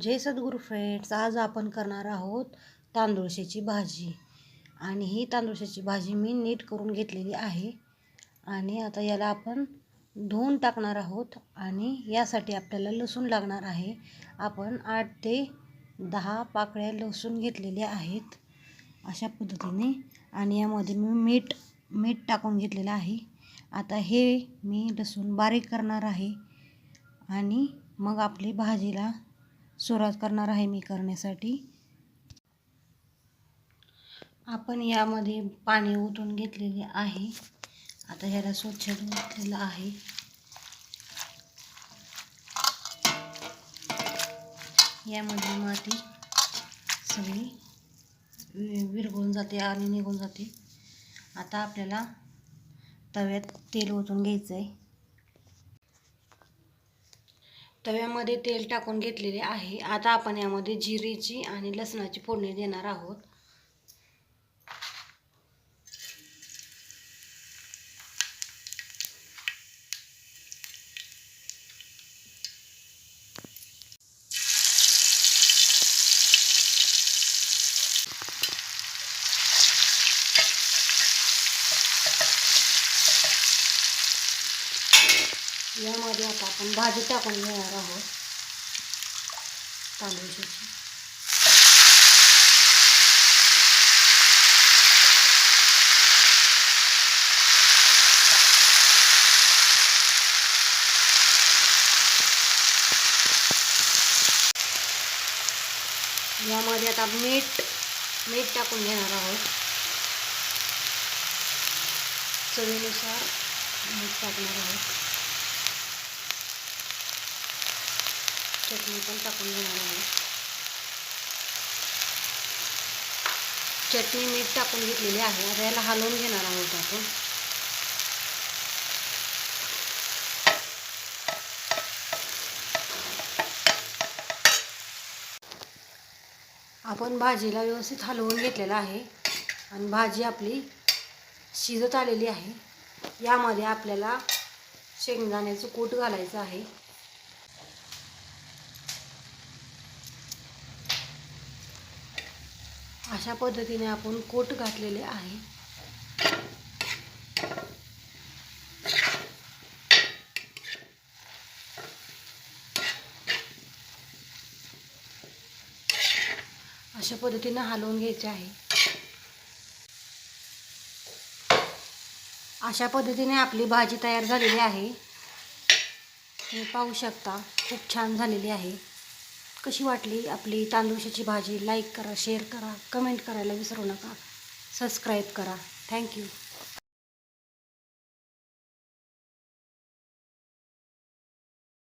जय सद्गुरू friends आज आपण करणार आहोत तांदूळशाची भाजी. आणि ही तांदूळशाची भाजी मी नीट करून घेतलेली आहे. आणि आता याला आपण धुवून टाकणार आहोत. आणि यासाठी आपल्याला लसूण लागणार आहे. आपण आठ ते दहा पाकळ्या लसूण घेतलेल्या आहेत. अशा पद्धतीने. आणि यामध्ये मी मीठ मीठ टाकून घेतलेलं आहे. आता हे मी लसूण बारीक करणार आहे. आणि मग आपली भाजीला सुरुवात करणार आहे मी करण्यासाठी. आपण यामध्ये पाणी ओतून घेतलेले आहे. आता ह्याला स्वच्छ घेतलेलं आहे. यामध्ये माती सगळी वि- विरघळून जाते आणि निघून जाते. आता आपल्याला तव्यात तेल ओतून घ्यायचं आहे तव्यामध्ये तेल टाकून घेतलेले आहे. आता आपण यामध्ये जिरेची आणि लसणाची फोडणी देणार आहोत. यामध्ये आता आपण भाजी टाकून घेणार आहोत. तांदूळची. यामध्ये आता मीठ मीठ टाकून घेणार आहोत. चवीनुसार मीठ टाकणार आहोत. चटणी पण टाकून घेणार आहे. चटणी मीठ टाकून घेतलेली आहे. आता याला हलवून घेणार आहोत आपण. आपण भाजीला व्यवस्थित हलवून घेतलेला आहे. आणि भाजी आपली शिजत आलेली आहे. यामध्ये आपल्याला शेंगदाण्याचं कूट घालायचं आहे. अशा पद्धतीने आपण कोट घातलेले आहे. अशा पद्धतीनं हलवून घ्यायचे आहे. अशा पद्धतीने आपली भाजी तयार झालेली आहे. तुम्ही पाहू शकता खूप छान झालेली आहे. कशी वाटली आपली तांदूळशाची भाजी? लाईक करा शेअर करा कमेंट करायला विसरू नका. सबस्क्राईब करा. थँक्यू